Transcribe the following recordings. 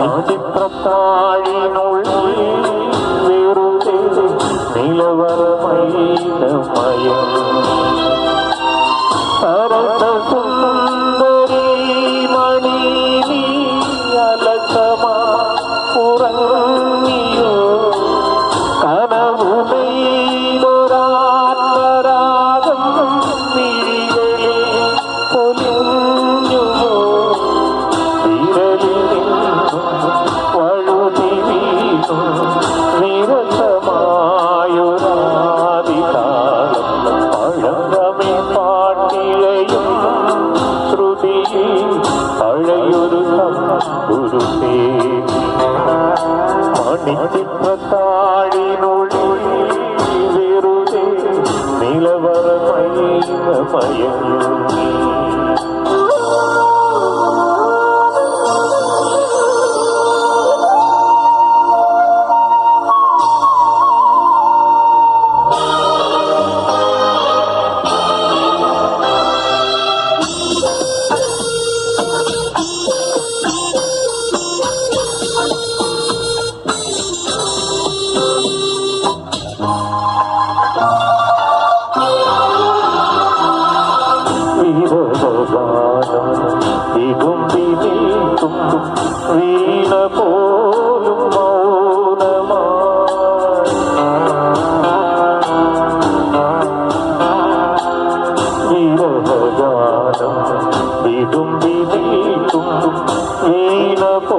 ചരിത്രത്താഴിനുള്ളിൽ വെറുതെ നിലവർ गुरुते मणिचित्रता ഗാനം ഇതും വിവേക്കും വീണ പോലും മൗനമാ ഗാനം ഇതും വിവേക്കും വീണ പോ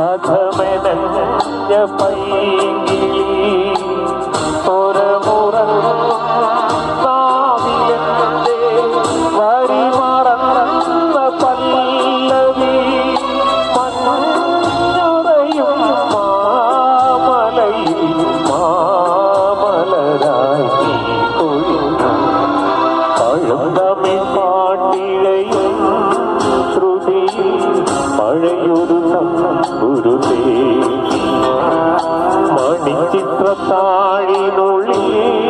അഥമെനഞ്ഞ പൈങ്ങി മഴയൊരു നമ്പുരുതേ മണിച്ചിത്രത്താഴിനുള്ളിലേ